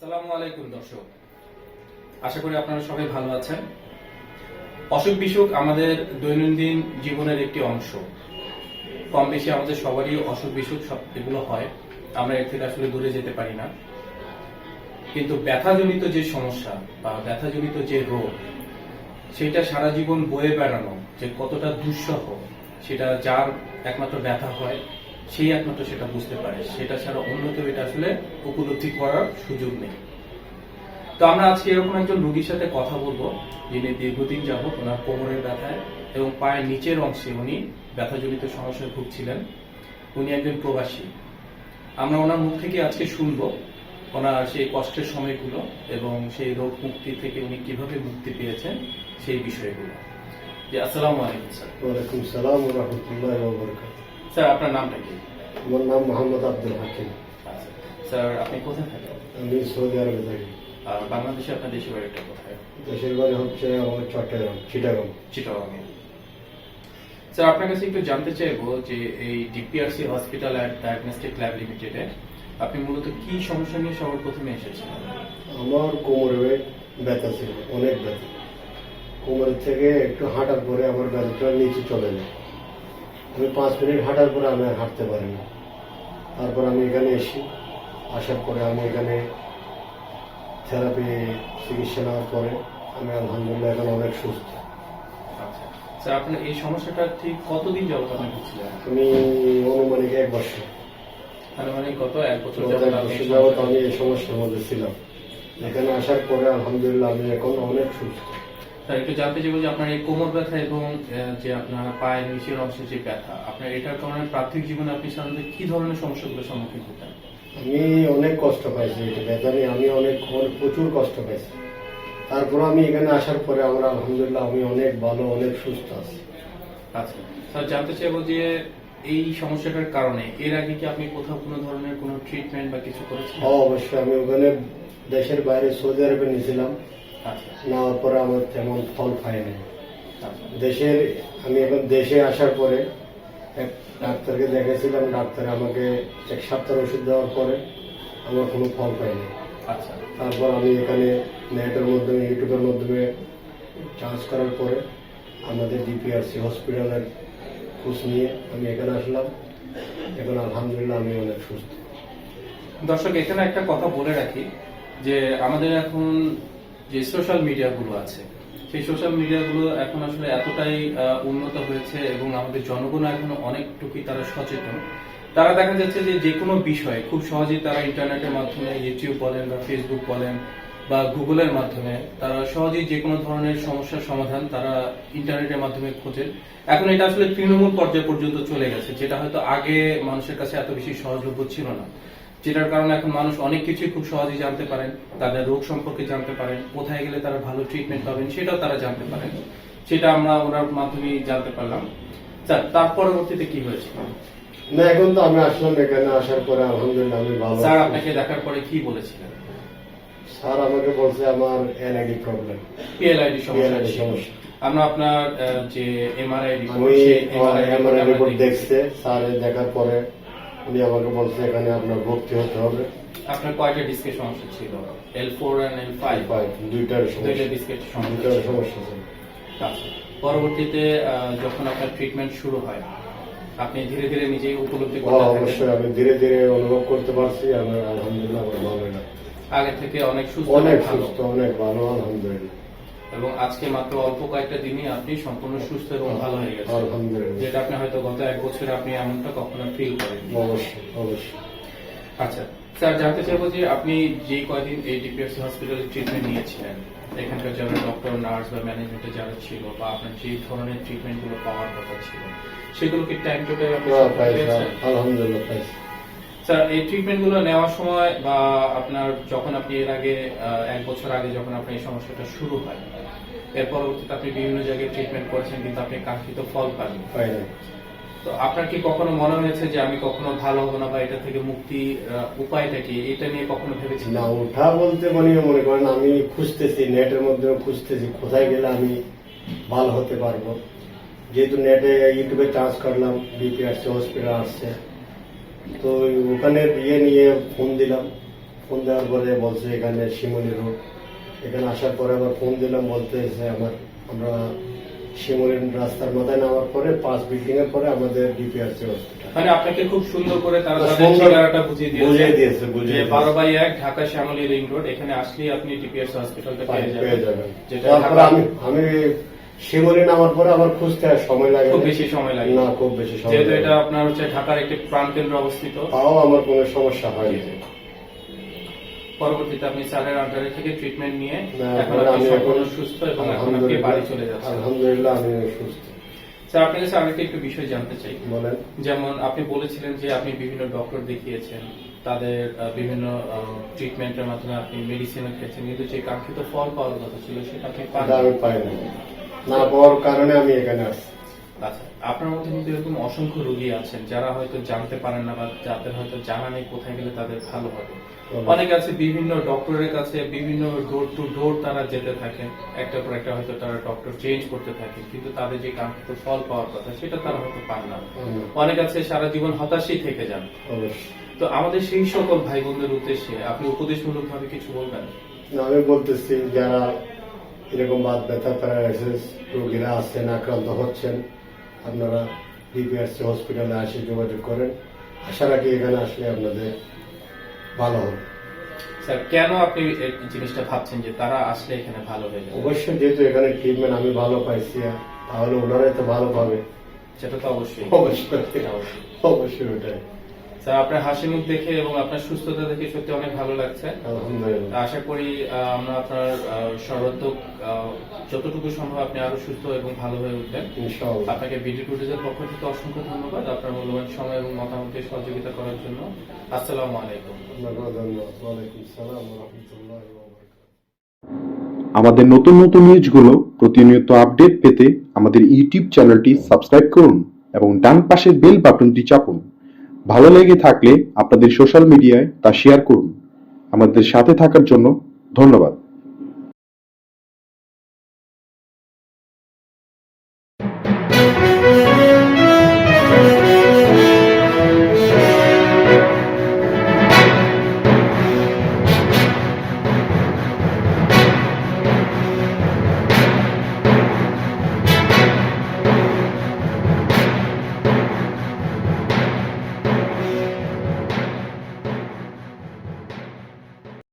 আসসালামু আলাইকুম, দর্শক। আশা করি আপনারা সবাই ভালো আছেন। অসুখ বিসুখ আমাদের দৈনন্দিন জীবনের একটি অংশ। কম বেশি আমাদের সবারই অসুখ বিসুখ সব এগুলো হয়। আমরা এর থেকে আসলে দূরে যেতে পারি না। কিন্তু ব্যথাজনিত যে সমস্যা বা ব্যথাজনিত যে রোগ, সেটা সারা জীবন বয়ে বেড়ানো যে কতটা দুঃসহ, সেটা যার একমাত্র ব্যথা হয় সেই একমাত্র সেটা বুঝতে পারে। সেটা ছাড়া অন্য কেউ এটা আসলে উপলব্ধি করার সুযোগ নেই। তো আমরা আজকে এরকম একজন রোগীর সাথে কথা বলব, যিনি দীর্ঘদিন যাবত ওনার কোমরের ব্যথায় এবং পায়ের নিচের অংশে উনি ব্যথাজনিত সমস্যায় ভুগছিলেন। উনি একজন প্রবাসী। আমরা ওনার মুখ থেকে আজকে শুনব ওনার সেই কষ্টের সময়গুলো এবং সেই রোগ মুক্তি থেকে উনি কীভাবে মুক্তি পেয়েছেন সেই বিষয়গুলো। জি, আসসালামু আলাইকুম, স্যার। ওয়ালাইকুম সালাম ওয়া স্যার আপনার নামটা কি? আমার নাম মোহাম্মদ আব্দুল হাকিম। আচ্ছা স্যার আপনি কোথায় থাকেন? আমি সৌদি আরবে থাকি। আর বাংলাদেশে আপনার দেশের বাড়িটা কোথায়? দেশের বাড়ি হচ্ছে আমার চট্টগ্রাম চিটাগাং। চিটাগাংয়ে স্যার আপনার কাছে একটু জানতে চাইব যে এই DPRC hospital and diagnostic lab লিমিটেডে আপনি মূলত কি সমস্যা নিয়ে সবার প্রথমে এসেছিলেন? আমার কোমরে ব্যথা ছিল অনেক ব্যথা। কোমরের থেকে একটু হাঁটার পরে আমার ব্যথাটা নিচে চলে যায়। আমি পাঁচ মিনিট হাঁটার পরে আমি হাঁটতে পারি না তারপর আমি এখানে এসি আসার পরে আমি এখানে থেরাপি চিকিৎসা নেওয়ার পরে আমি আলহামদুলিল্লাহ এখন অনেক সুস্থ। আচ্ছা। স্যার আপনার এই সমস্যাটা ঠিক কতদিন যাবত আপনি ভুগছিলেন? আমি অনুমানিক এক বছর। মানে গত এক বছর যাবত আমি এই সমস্যার মধ্যে ছিলাম। এখানে আসার পরে আলহামদুলিল্লাহ আমি এখন অনেক সুস্থ। স্যার একটু জানতে চাইব যে আপনার এই কোমর ব্যথা এবং যে আপনার পায়ের নিচের অংশে যে ব্যথা আপনার এটার কারণে প্রাথমিক জীবনে আপনি সাধারণত কি ধরনের সমস্যাগুলোর সম্মুখীন হতেন? আমি অনেক কষ্ট পাইছি এটা ব্যথা নিয়ে আমি অনেক প্রচুর কষ্ট পাইছি। তারপর আমি এখানে আসার পরে আমরা আলহামদুলিল্লাহ আমি অনেক ভালো অনেক সুস্থ আছি। আচ্ছা। স্যার জানতে চাইব যে এই সমস্যাটার কারণে এর আগে কি আপনি কোথাও কোনো ধরনের কোনো ট্রিটমেন্ট বা কিছু করেছেন? হ্যাঁ অবশ্যই। আমি ওখানে দেশের বাইরে সৌদি আরবে নিয়েছিলাম। নেওয়ার পরে আমার তেমন ফল পাইনি আচ্ছা দেশের আমি এখন দেশে আসার পরে এক ডাক্তারকে দেখেছিলাম ডাক্তার আমাকে এক সপ্তাহ ওষুধ দেওয়ার পরে আমার কোনো ফল পাইনি আচ্ছা। তারপর আমি এখানে নেটের মাধ্যমে ইউটিউবের মাধ্যমে চার্জ করার পরে আমাদের ডিপিআরসি হসপিটালের খোঁজ নিয়ে আমি এখানে আসলাম। এখন আলহামদুলিল্লাহ আমি অনেক সুস্থ। দর্শক এখানে একটা কথা বলে রাখি যে আমাদের এখন যে সোশ্যাল মিডিয়াগুলো আছে, সেই সোশ্যাল মিডিয়াগুলো এখন আসলে এতটাই উন্নত হয়েছে এবং আমাদের জনগণ এখন অনেকটুকুই তারা সচেতন। তারা দেখা যাচ্ছে যে যে কোনো বিষয় খুব সহজেই তারা ইন্টারনেটের মাধ্যমে ইউটিউব বলেন বা ফেসবুক বলেন বা গুগলের মাধ্যমে, তারা সহজেই যে কোনো ধরনের সমস্যার সমাধান তারা ইন্টারনেটের মাধ্যমে খোঁজেন এখন এটা আসলে তৃণমূল পর্যায় পর্যন্ত চলে গেছে, যেটা হয়তো আগে মানুষের কাছে এত বেশি সহজলভ্য ছিল না। যেটার কারণে এখন মানুষ অনেক কিছুই খুব সহজেই জানতে পারেন তাদের রোগ সম্পর্কে জানতে পারেন কোথায় গেলে তারা ভালো ট্রিটমেন্ট পাবেন সেটাও তারা জানতে পারেন। সেটা আমরা ওনার মাধ্যমে জানতে পারলাম। স্যার তার পরবর্তীতে কি হয়েছে? না এখন তো আমি আসলাম এখানে আসার পরে আলহামদুলিল্লাহ আমি ভালো স্যার আপনাকে দেখার পরে কি বলেছিলেন? স্যার আমাকে বলছে আমার এনআইডি প্রবলেম পিএলআইডি সমস্যা। আমরা আপনার যে এমআরআই রিপোর্ট এমআরআই রিপোর্ট দেখছে স্যার দেখার পরে উনি আমাকে বলছে এখানে আপনার ভর্তি হতে হবে। আপনার কয়টা ডিস্কের সমস্যা ছিল? এল ফোর এল ফাইভ দুইটার দুইটা সমস্যা ডিস্কের সমস্যা ছিল। সমস্যা ছিল। আচ্ছা। পরবর্তীতে যখন আপনার ট্রিটমেন্ট শুরু হয় আপনি ধীরে ধীরে নিজেই উপলব্ধি করতে অবশ্যই আমি ধীরে ধীরে অনুভব করতে পারছি আমার আলহামদুলিল্লাহ আমার ভালো লাগে আগে থেকে অনেক সুস্থ অনেক ভালো। সুস্থ অনেক ভালো আলহামদুলিল্লাহ। এবং আজকে মাত্র অল্প কয়েকটা দিনই আপনি সম্পূর্ণ সুস্থ এবং ভালো হয়ে গেছেন। যেটা আপনি হয়তো গত এক বছরে আপনি এমনটা কখনো ফিল করেন অবশ্যই অবশ্যই। আচ্ছা স্যার জানতে চাইব যে আপনি যে কয়দিন এই ডিপিএসসি হসপিটালে ট্রিটমেন্ট নিয়েছিলেন? এখানকার যারা ডক্টর নার্স বা ম্যানেজমেন্টে যারা ছিল বা আপনার যে ধরনের ট্রিটমেন্টগুলো পাওয়ার কথা ছিল সেগুলো কি টাইম টু টাইম? আলহামদুলিল্লাহ স্যার এই ট্রিটমেন্টগুলো নেওয়ার সময় বা আপনার যখন আপনি এর আগে এক বছর আগে যখন আপনার এই সমস্যাটা শুরু হয় এর পরবর্তীতে আপনি বিভিন্ন জায়গায় ট্রিটমেন্ট করেছেন কিন্তু আপনি কাঙ্ক্ষিত ফল পাননি। পাই না তো আপনার কি কখনো মনে হয়েছে যে আমি কখনো ভালো হব না বা এটা থেকে মুক্তি উপায়টা কি? এটা নিয়ে কখনো ভেবেছি না ওঠা বলতে মানে মনে করেন আমি খুঁজতেছি নেটের মধ্যে খুঁজতেছি কোথায় গেলে আমি ভালো হতে পারব। যেহেতু নেটে ইউটিউবে চার্জ করলাম বিপি আসছে হসপিটাল আসছে। তো ওখানে ইয়ে নিয়ে ফোন দিলাম। ফোন দেওয়ার পরে বলছে এখানে শিমলি রোড এখানে আসার পরে আবার ফোন দিলাম বলতে যে আমার আমরা শিমলি রাস্তার মাথায় নামার পরে পাঁচ বিল্ডিং এর পরে আমাদের ডিপিআরসি হসপিটাল মানে আপনাকে খুব সুন্দর করে তারা তাদের ঠিকানাটা বুঝিয়ে দিয়েছে। বুঝিয়ে দিয়েছে, বাই ঢাকা শ্যামলী রিং রোড এখানে আসলেই আপনি ডিপিএস হসপিটালটা পেয়ে যাবেন। যেটা আমি আমি শিমলি নামার পরে আবার খুঁজতে সময় লাগে খুব বেশি সময় লাগে। না খুব বেশি সময় যেহেতু এটা আপনার হচ্ছে ঢাকার একটি প্রাণকেন্দ্র অবস্থিত। তাও আমার কোনো সমস্যা হয়নি। পরবর্তীতে আপনি স্যারের আন্ডারে থেকে ট্রিটমেন্ট নিয়ে এখন আপনি সম্পূর্ণ সুস্থ এবং এখন আপনি বাড়ি চলে যাচ্ছেন। আলহামদুলিল্লাহ আমি সুস্থ। স্যার আপনার কাছে আরেকটা একটু বিষয় জানতে চাই। বলেন। যেমন আপনি বলেছিলেন যে আপনি বিভিন্ন ডক্টর দেখিয়েছেন তাদের বিভিন্ন ট্রিটমেন্টের মাধ্যমে আপনি মেডিসিন খেয়েছেন কিন্তু যে কাঙ্ক্ষিত ফল পাওয়ার কথা ছিল সেটা আপনি পান আমি পাই না পাওয়ার কারণে আমি এখানে আসছি আচ্ছা আপনার মধ্যে কিন্তু এরকম অসংখ্য রোগী আছেন যারা হয়তো জানতে পারেন না বা যাদের হয়তো জানা নেই কোথায় গেলে তাদের ভালো হবে। অনেকে আছে বিভিন্ন ডক্টরের কাছে বিভিন্ন ডোর টু ডোর তারা যেতে থাকেন একটা পর একটা হয়তো তারা ডক্টর চেঞ্জ করতে থাকে কিন্তু তাদের যে কাঙ্ক্ষিত ফল পাওয়ার কথা সেটা তারা হয়তো পান না। অনেক আছে সারা জীবন হতাশই থেকে যান। তো আমাদের সেই সকল ভাই বোনদের উদ্দেশ্যে আপনি উপদেশমূলক ভাবে কিছু বলবেন? আমি বলতেছি যারা এরকম বাদ ব্যথা প্যারালাইসিস রোগীরা আসছেন আক্রান্ত হচ্ছেন আপনারা ডিপিআরসি হসপিটালে আসে যোগাযোগ করেন। আশা রাখি এখানে আসলে আপনাদের ভালো হবে। স্যার কেন আপনি জিনিসটা ভাবছেন যে তারা আসলে এখানে ভালো হয়ে যাবে? অবশ্যই যেহেতু এখানে ট্রিটমেন্ট আমি ভালো পাইছি তাহলে ওনারাই তো ভালো পাবে। সেটা তো অবশ্যই। অবশ্যই। অবশ্যই। অবশ্যই ওটাই। স্যার আপনার হাসি মুখ দেখে এবং আপনার সুস্থতা দেখে সত্যি অনেক ভালো লাগছে। আশা করি আমরা আপনার সর্বাত্মক যতটুকু সম্ভব আপনি আরও সুস্থ এবং ভালো হয়ে উঠবেন। আপনাকে বিডি টুডেজের পক্ষ থেকে অসংখ্য ধন্যবাদ আপনার মূল্যবান সময় এবং মতামতকে সহযোগিতা করার জন্য। আসসালামু আলাইকুম। আমাদের নতুন নতুন নিউজগুলো প্রতিনিয়ত আপডেট পেতে আমাদের ইউটিউব চ্যানেলটি সাবস্ক্রাইব করুন এবং ডান পাশের বেল বাটনটি চাপুন। ভালো লেগে থাকলে আপনাদের সোশ্যাল মিডিয়ায় তা শেয়ার করুন। আমাদের সাথে থাকার জন্য ধন্যবাদ।